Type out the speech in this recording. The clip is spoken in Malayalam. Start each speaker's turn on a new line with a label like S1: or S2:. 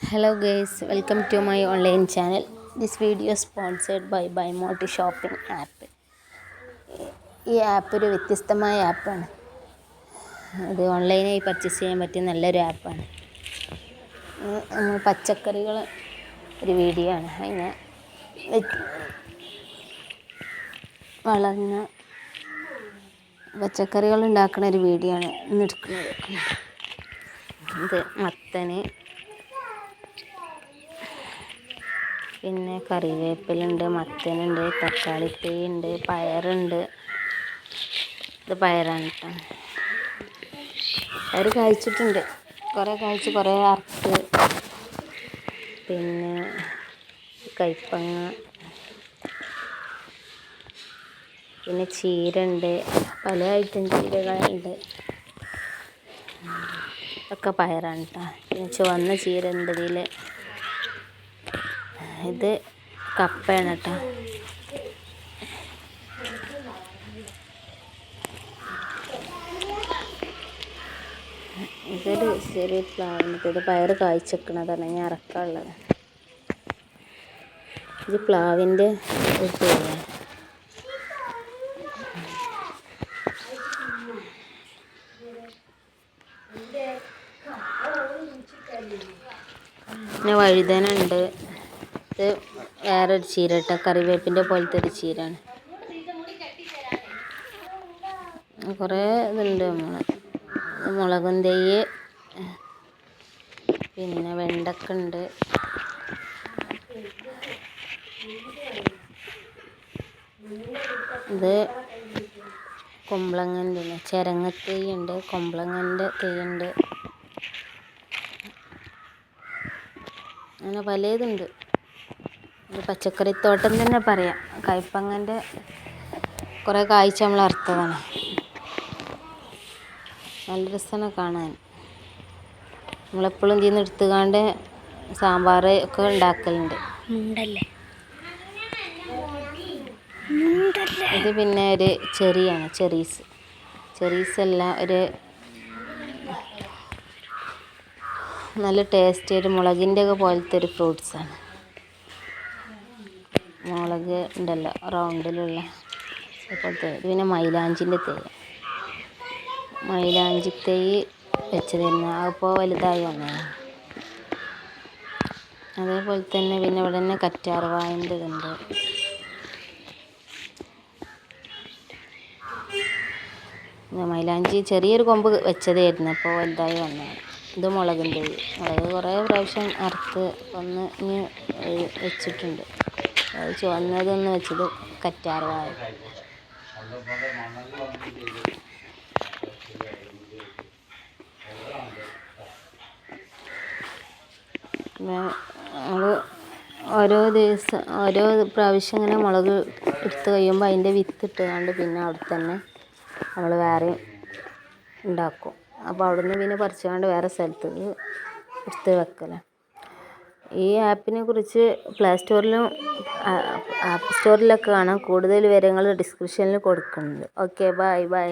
S1: Hello guys welcome to my online channel this video sponsored by by മോട്ടി shopping app. ഈ ആപ്പ് ഒരു വ്യത്യസ്തമായ ആപ്പാണ് ഇത് ഓൺലൈനായി പർച്ചേസ് ചെയ്യാൻ പറ്റിയ നല്ലൊരു ആപ്പാണ് നമ്മൾ പച്ചക്കറികൾ ഒരു വീഡിയോ ആണ്. അതിന് വളർന്ന പച്ചക്കറികൾ ഉണ്ടാക്കുന്ന ഒരു വീഡിയോ ആണ് ഇന്ന് എടുക്കുന്നത്. ഇത് മത്തന് പിന്നെ കറിവേപ്പിലുണ്ട് മത്തനുണ്ട് തക്കാളി ഉണ്ട് പയറുണ്ട്. ഇത് പയറാണ് കേട്ടോ പയർ കഴിച്ചിട്ടുണ്ട്. കുറേ കഴിച്ച് കുറേ അറുത്ത്. പിന്നെ കയ്പ്പങ്ങ പിന്നെ ചീര ഉണ്ട് പല ഐറ്റം ചീരകളുണ്ട്. ഒക്കെ പയറാണ് കേട്ടോ പിന്നെ ചുവന്ന ചീര ഉണ്ട് ഇതിൽ ഇത് കപ്പയാണ് കേട്ടോ. ഇതൊരു ചെറിയ പ്ലാവിനൊക്കെ ഇത് പയർ കായ്ച്ചെക്കണതാണ് ഞാൻ ഇറക്കാനുള്ളത് ഇത് പ്ലാവിന്റെ ഒരു തേങ്ങ പിന്നെ വഴുതന ഉണ്ട് ഇത് വേറൊരു ചീര കേട്ടോ കറിവേപ്പിന്റെ പോലത്തെ ഒരു ചീരയാണ് കുറേ ഇതുണ്ട് നമ്മൾ മുളകും തൈ പിന്നെ വെണ്ടക്ക ഉണ്ട്. ഇത് കുമ്പളങ്ങന്റെ ചിരങ്ങ ഉണ്ട് കുമ്പളങ്ങന്റെ തെയ്യുണ്ട് അങ്ങനെ പലതുണ്ട്. ഇത് പച്ചക്കറിത്തോട്ടം തന്നെ പറയാം. കയ്പ്പങ്ങന്റെ കുറേ കാഴ്ച നമ്മൾ അർത്ഥമാണ്. നല്ല രസമാണ് കാണാൻ. നമ്മളെപ്പോഴും ഇതിൽ നിന്ന് എടുത്തുകാണ്ട് സാമ്പാർ ഒക്കെ ഉണ്ടാക്കലുണ്ട്.
S2: മുണ്ടല്ലേ?
S1: ഇത് പിന്നെ ഒരു ചെറിയാണ് ചെറീസ്. ചെറീസ് എല്ലാം ഒരു നല്ല ടേസ്റ്റ് ഒരു മുളകിന്റെ ഒക്കെ പോലത്തെ ഒരു ഫ്രൂട്ട്സാണ്. മുളക് ഉണ്ടല്ലോ റൗണ്ടിലുള്ള അതുപോലത്തെ ഇത് പിന്നെ മൈലാഞ്ചിന്റെ തൈ മൈലാഞ്ചി തൈ വെച്ചതായിരുന്നു അപ്പോൾ വലുതായി വന്നതാണ് അതേപോലെ തന്നെ പിന്നെ ഇവിടെ തന്നെ കറ്റാർവാഴന്റെ ഇതുണ്ട്. മൈലാഞ്ചി ചെറിയൊരു കൊമ്പ് വെച്ചതായിരുന്നു അപ്പോൾ വലുതായി വന്നതാണ് ഇത് മുളകിന്റെ മുളക് കുറേ പ്രാവശ്യം അറുത്ത് ഒന്ന് ഇനി വെച്ചിട്ടുണ്ട്. അത് ചുവന്നതെന്ന് വെച്ചത് കറ്റാർവാഴ. വാഴ നമ്മൾ ഓരോ ദിവസം ഓരോ പ്രാവശ്യം ഇങ്ങനെ മുളക് എടുത്ത് കഴിയുമ്പോൾ അതിന്റെ വിത്ത് ഇട്ടുകൊണ്ട് പിന്നെ അവിടെ തന്നെ നമ്മൾ വേറെ ഉണ്ടാക്കും. അപ്പോൾ അവിടെ നിന്ന് പിന്നെ പറിച്ചുകൊണ്ട് വേറെ സ്ഥലത്ത് എടുത്ത് വെക്കലാണ് ഈ ആപ്പിനെ കുറിച്ച് പ്ലേ സ്റ്റോറിലും ആപ്പ് സ്റ്റോറിലൊക്കെ കാണാം. കൂടുതൽ വിവരങ്ങൾ ഡിസ്ക്രിപ്ഷനിൽ കൊടുക്കുന്നുണ്ട്. Okay bye bye.